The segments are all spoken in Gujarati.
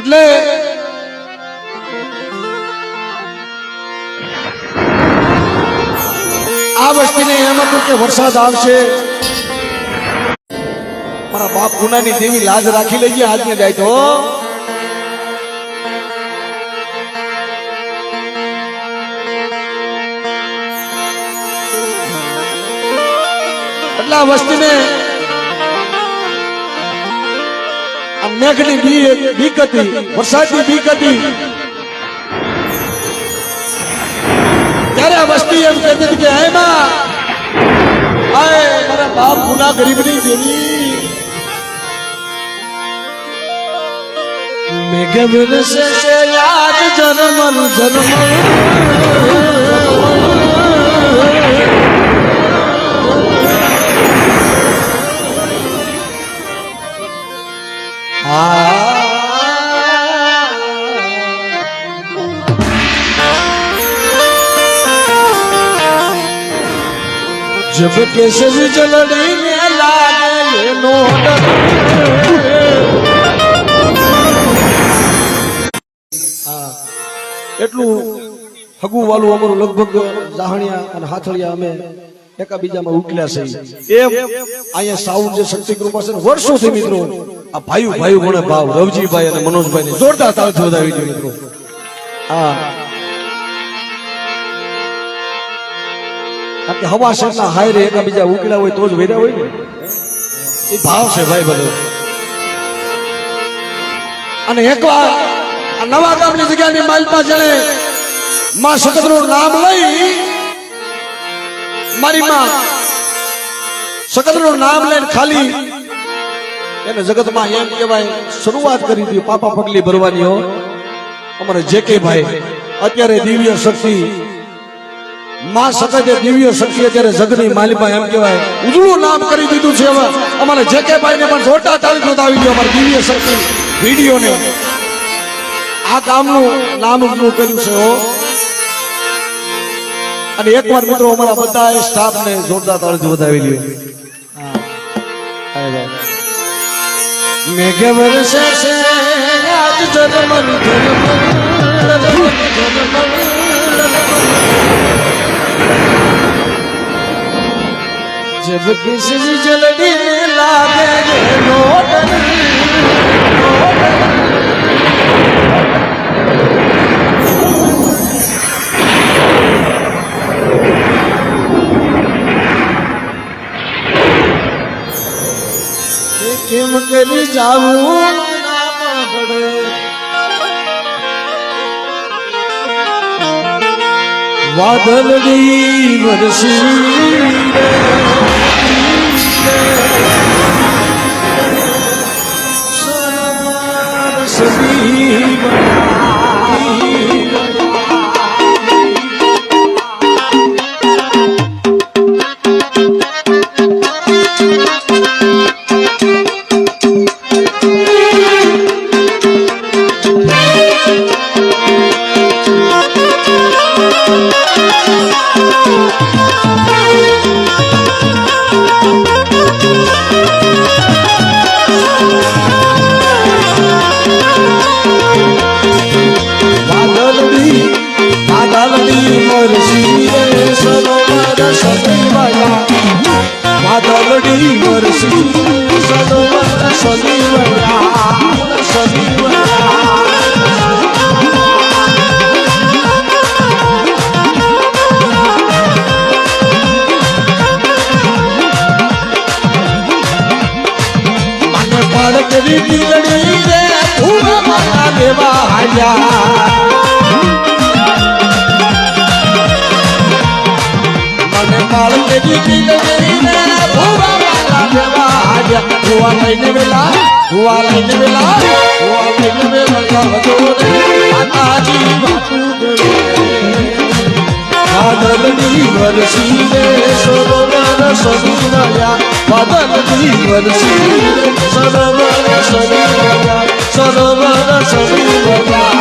એટલે આ વસ્તીને એમ હતું કે વરસાદ આવશે. મારા બાપ ગુનાની દેવી લાજ રાખી લેજે, આજને જાય તો એટલે વસ્તીને આ મેઘની બી બીક હતી વરસાદની બીક હતી ત્યારે આ વસ્તી એમ કહેતી હતી કે હે માં આય મારા બાપ ગુના ગરીબની દેવી મેઘ વરસે છે યાદ જન્મનું જન્મ જબ કેસરી જલડી ને લાગે એનો ડર. હા, એટલું હગું વાલું અમારું લગભગ જાહણિયા અને હાથળિયા અમે એકાબીજામાં ઉકલ્યા છે. એ અહીંયા સાઉન્ડ જે શક્તિ કૃપા છે વર્ષોથી મિત્રો, આ ભાઈ ભાઈ મને ભાવ, રવજીભાઈ અને મનોજભાઈ ને જોરદાર તાળથી વધાવી દો મિત્રો. હા હવા શેરના હાયરે એકાબીજા ઉકલ્યા હોય તો જ વેર્યા હોય ને. એ ભાવ છે ભાઈ બધો. અને એકવાર નવા ગામની જગ્યાની માલપા જેણે માં સખતનું નામ લઈ મારી માં. સખતનું નામ લઈને ખાલી એને જગતમાં એમ કહેવાય, શરૂઆત કરી હતી, પાપા પગલી ભરવાની હો. અમારે જે કે ભાઈ, અત્યારે દિવ્ય શક્તિ. માં સતત દિવ્ય શક્તિ અત્યારે જગની માલિકા એમ કહેવાય, ઉજળું નામ કરી દીધું છે હવે. અમારે જે કે ભાઈ ને પણ જોરદાર તાળી આવી ગયો અમારી દિવ્ય શક્તિ વીડિયો ને આ કામનું નામ ઉજળું કર્યું છે હો. અને એકવાર મિત્રો અમારા બધા સ્ટાફ ને જોરદાર તાળી વધાવી લ્યો મેઘ વરસે છે આજ જન્મન जब किसी जलड़ी में लागे नोटन કેમ કરી જાવું. વાદળડી વરસી. સદી પડકરી દીકડી રે ભૂવા માતા દેવા હાલ્યા મને પડકરી દીકડી રે ભૂવા માતા દેવા હાલ્યા ભૂવા લઈને વેલા ભૂવા લઈને વેલા ભૂવા લઈને વેલા રે માતાજી બાપુ বাদল জীবন শিবে সর্বমান সবিনয়া বাদল জীবন শিবে সর্বমান সবিনয়া সর্বমান সবিনয়া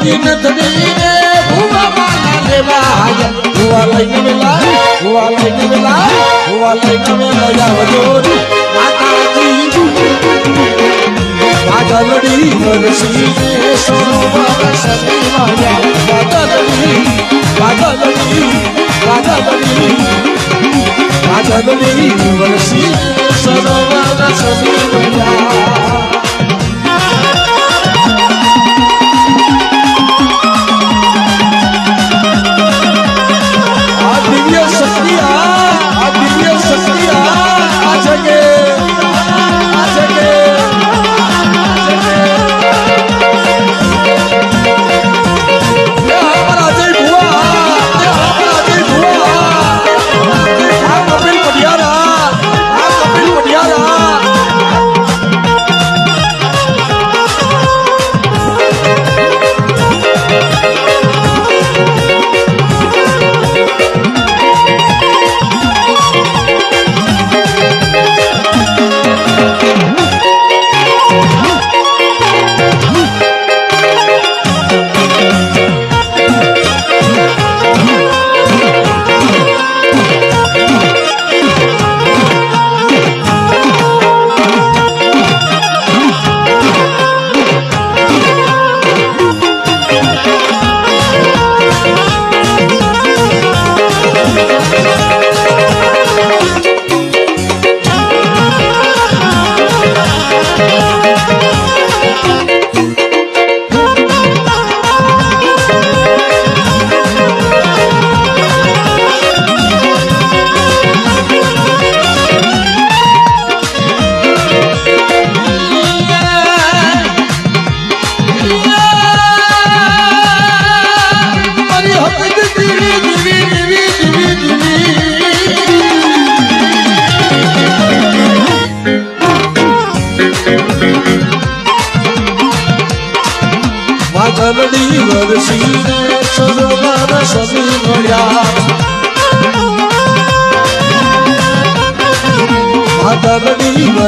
કેરી નથડી રે ભૂવા દેવા આયા ભૂવા લઈને વેલા, ભૂવા લઈને વેલા, ભૂવા લઈને વેલા જાવજો માતાજી વરસી રે સરોવર સતી માયા વાદળડી વાદળડી વાદળડી વાદળડી વરસી સોનો બાબા સતી માયા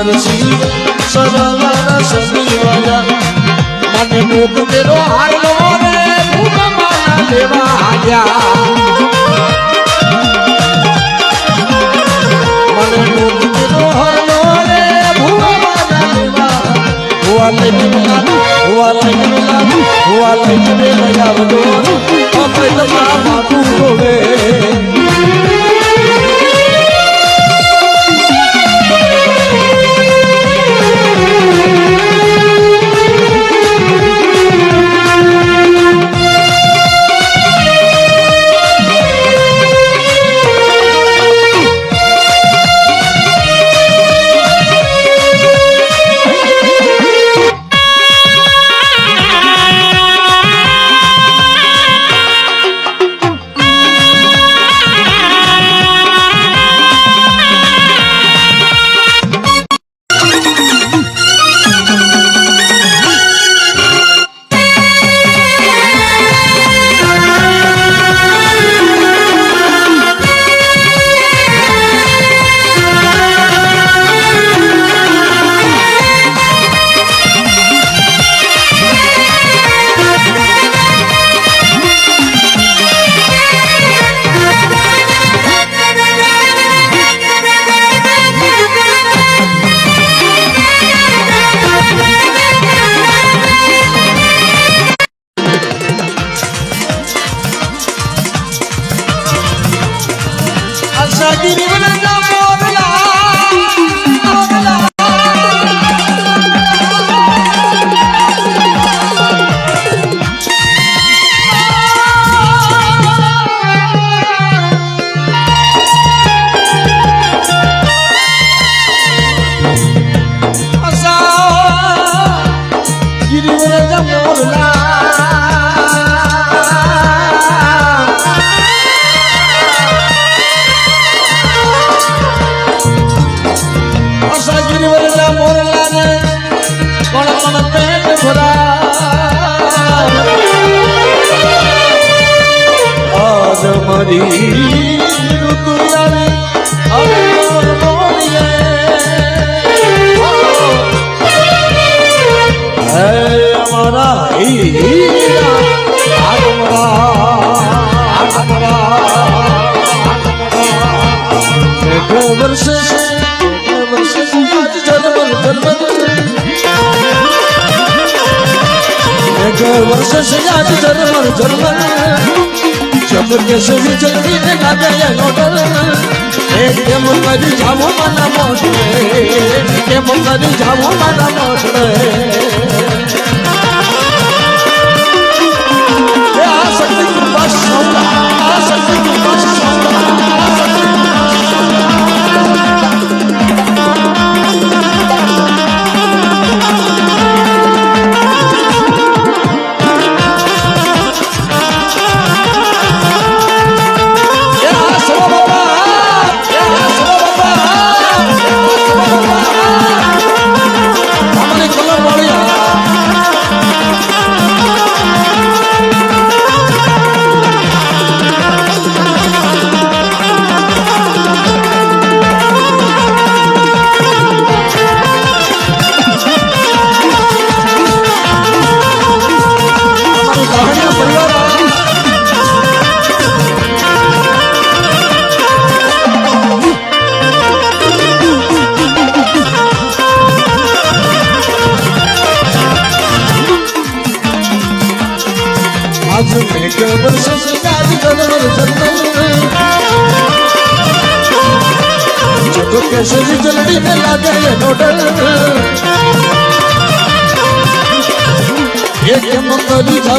વાદળડી વરસી રે સરોવર સમી મળ્યા મને મુખ તેરો હાલો રે. ભૂખ માના લેવા આવ્યા. મને મુખ તેરો હારલો રે. ભૂખ માના લેવા. ભુવા લઈને મેલા ભુવા લઈને મેલા ભુવા લઈને મેલા આવજો. અપે તમારા માથું રોવે वर्ष वर्ष जन्म जन्म वर्ष से आज जन्म जन्म जब कैसे भी जल्दी में ना गए नोटर एक के मुंगरी झामो माना मोट के मुंगरी झामो माना मोट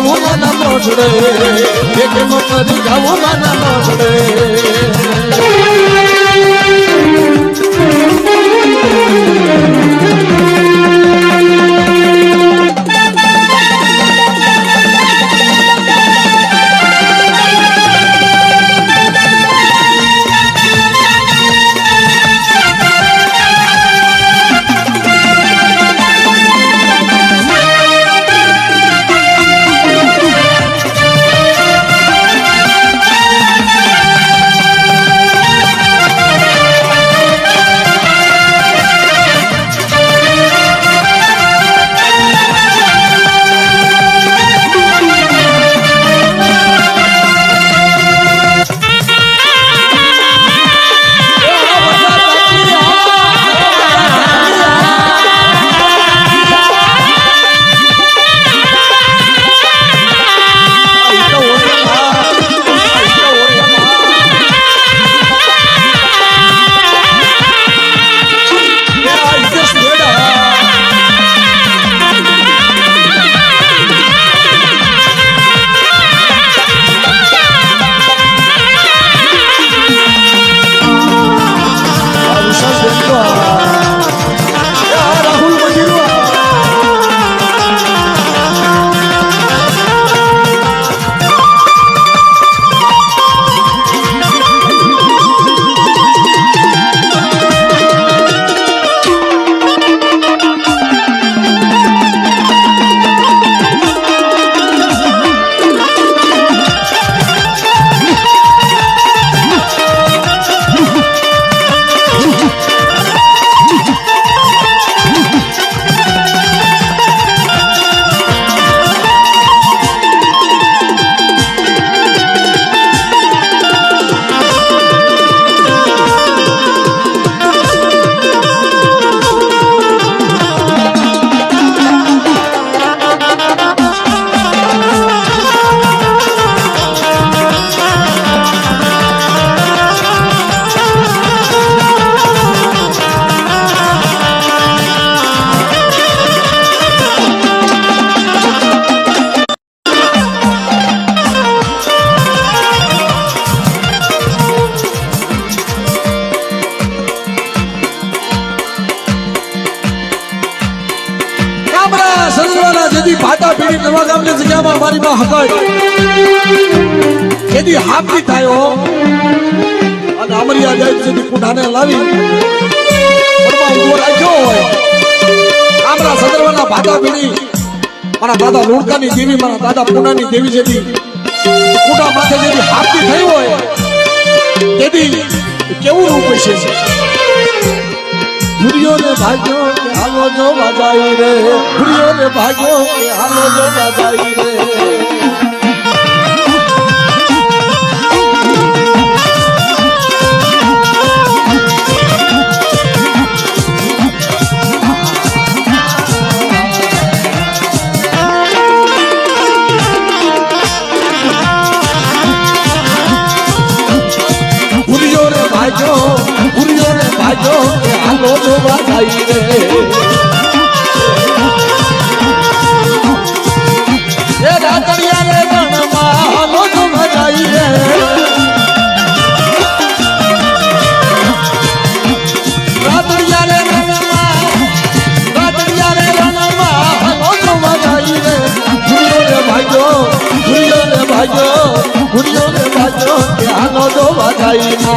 કરી જાવું માના મોછડે એક એમ કરી જાવું માના મોછડે હકાય જેથી હાપી થાય અને અમરિયા જાય જેથી કુંડાને લાવી. ઊભો રાખ્યો હોય. આપણા સદરવાના ભાતા પીડી મારા દાદા લુણકાની દેવી મારા દાદા પૂનાની દેવી જેથી કુંડા માથે જેથી હાફી થઈ હોય. તેથી કેવું રૂપ હશે? ભૂરિયો ને ભાગ્યો હાલો જો બાજાઈ રે. ભૂરિયો ને ભાગ્યો હાલો જો બાજાઈ રે. ભાગ્યો ભૂરિયો ને ભાજો હાલો જો બાજાઈ રે. રાતડિયા રે. રણમાં હાલો જો બાજાઈ રે. રાતડિયા રે সূর্যের বাচ্চ ধ্যান দোবা যাই না